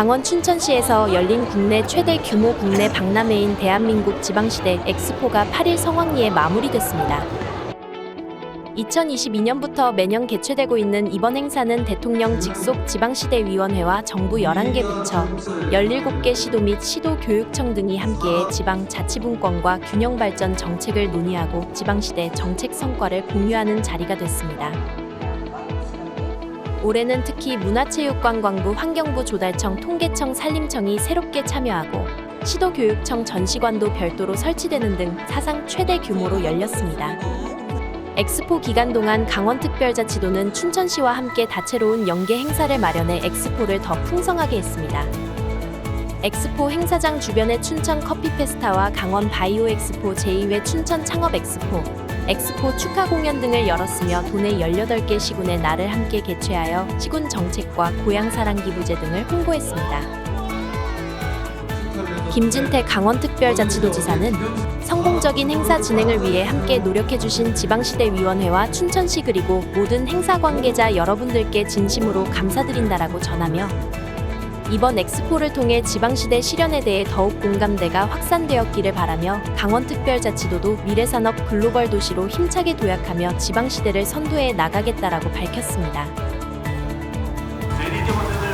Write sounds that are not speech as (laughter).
강원 춘천시에서 열린 국내 최대 규모 국내 (laughs) 박람회인 대한민국 지방시대 엑스포가 8일 성황리에 마무리됐습니다. 2022년부터 매년 개최되고 있는 이번 행사는 대통령 직속 지방시대위원회와 정부 11개 부처, 17개 시도 및 시도교육청 등이 함께해 지방 자치분권과 균형 발전 정책을 논의하고 지방시대 정책 성과를 공유하는 자리가 됐습니다. 올해는 특히 문화체육관광부 환경부 조달청 통계청 산림청이 새롭게 참여하고 시도교육청 전시관도 별도로 설치되는 등 사상 최대 규모로 열렸습니다. 엑스포 기간 동안 강원특별자치도는 춘천시와 함께 다채로운 연계 행사를 마련해 엑스포를 더 풍성하게 했습니다. 엑스포 행사장 주변의 춘천 커피 페스타와 강원 바이오 엑스포 제2회 춘천 창업 엑스포, 엑스포 축하 공연 등을 열었으며 도내 18개 시군의 날을 함께 개최하여 시군 정책과 고향 사랑 기부제 등을 홍보했습니다. 김진태 강원특별자치도지사는 성공적인 행사 진행을 위해 함께 노력해주신 지방시대위원회와 춘천시 그리고 모든 행사 관계자 여러분들께 진심으로 감사드린다라고 전하며 이번 엑스포를 통해 지방시대 실현에 대해 더욱 공감대가 확산되었기를 바라며 강원특별자치도도 미래산업 글로벌 도시로 힘차게 도약하며 지방시대를 선도해 나가겠다라고 밝혔습니다. 내리자마자